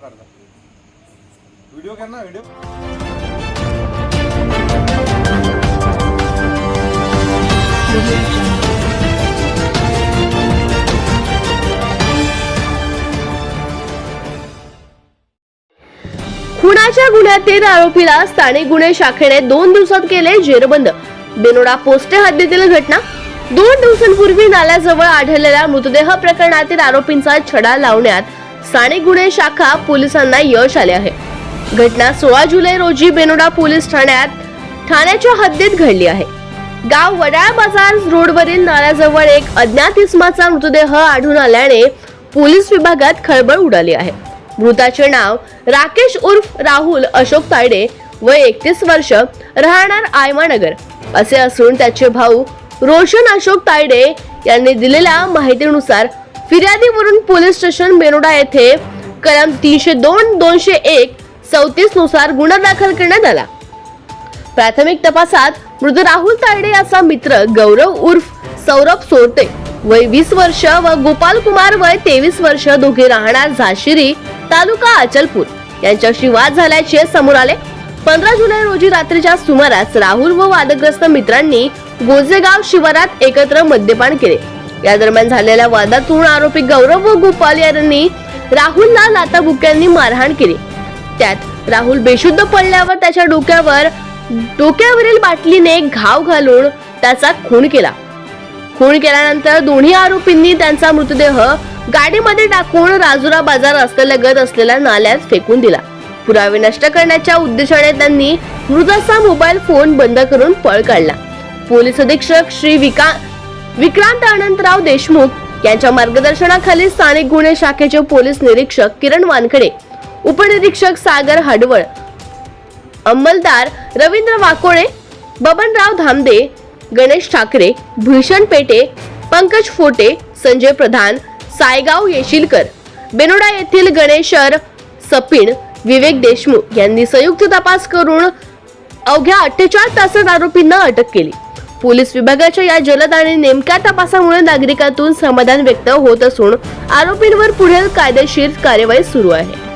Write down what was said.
करता व्हिडिओ कर ना व्हिडिओ खुनाच्या गुन्ह्यातील आरोपीला स्थानिक गुन्हे शाखेने दोन दिवसात केले जेरबंद. बेनोडा पोस्टे हद्दीतील घटना. दोन दिवसांपूर्वी नाल्याजवळ आढळलेल्या मृतदेह प्रकरणातील आरोपींचा छडा लावण्यात साने गुन्हे शाखा पोलिसांना यश आले आहे. घटना सोळा जुलै रोजी बेनोडा पोलीस ठाण्यात ठाण्याच्या हद्दीत घडली आहे. गाव वडाळ बाजार रोडवरील नाल्याजवळ एक अज्ञात इसमाचा मृतदेह आढळून आल्याने पोलीस विभागात खळबळ उडाली आहे. मृताचे नाव राकेश उर्फ राहुल अशोक तायडे व एकतीस वर्ष राहणार आयमानगर असे असून त्याचे भाऊ रोशन अशोक तायडे यांनी दिलेल्या माहितीनुसार फिर्यादीवरून पोलीस स्टेशन बेनोडा येथे कलम तीनशे दोन दोनशे एक चौतीसनुसार गुन्हा दाखल करण्यात आला. प्राथमिक तपासात मृत राहुल तायडे याचा मित्र गौरव उर्फ सौरभ सोरते वय वीस वर्ष व गोपाल कुमार वय तेवीस वर्ष दोघे राहणार झाशिरी तालुका अचलपूर. यांच्याशी वाद झाल्याचे समोर आले. पंधरा जुलै रोजी रात्रीच्या सुमारास राहुल व वादग्रस्त मित्रांनी गोजेगाव शिवारात एकत्र मद्यपान केले. या दरम्यान झालेल्या वादातून आरोपी गौरव व गोपाल यांनी राहुलला लाताबुक्यांनी मारहाण केली. त्यात राहुल बेशुद्ध पडल्यावर त्याच्या डोक्यावर डोक्यावरील बाटलीने घाव घालून त्याचा खून केला. खून केल्यानंतर दोन्ही आरोपींनी त्यांचा मृतदेह गाडीमध्ये टाकून राजुरा बाजार रस्त्यालगत असलेल्या नाल्यात फेकून दिला. पुरावे नष्ट करण्याच्या उद्देशाने त्यांनी मृताचा मोबाईल फोन बंद करून पळ काढला. पोलीस अधीक्षक श्री विका विक्रांत अनंतराव देशमुख यांच्या मार्गदर्शनाखाली स्थानिक गुन्हे शाखेचे पोलीस निरीक्षक किरण वानखडे उपनिरीक्षक सागर हडवळ अंमलदार रवींद्र वाकोळे बबनराव धामदे गणेश ठाकरे भूषण पेटे पंकज फोटे संजय प्रधान सायगाव येशीलकर बेनोडा येथील गणेशर सपिण विवेक देशमुख यांनी संयुक्त तपास करून अवघ्या अठ्ठेचाळीस तासात आरोपींना अटक केली. पोलीस विभागाच्या या जलद आणि नेमक्या तपासामुळे नागरिकातून समाधान व्यक्त होत असून आरोपींवर पुढील कायदेशीर कार्यवाही सुरू आहे.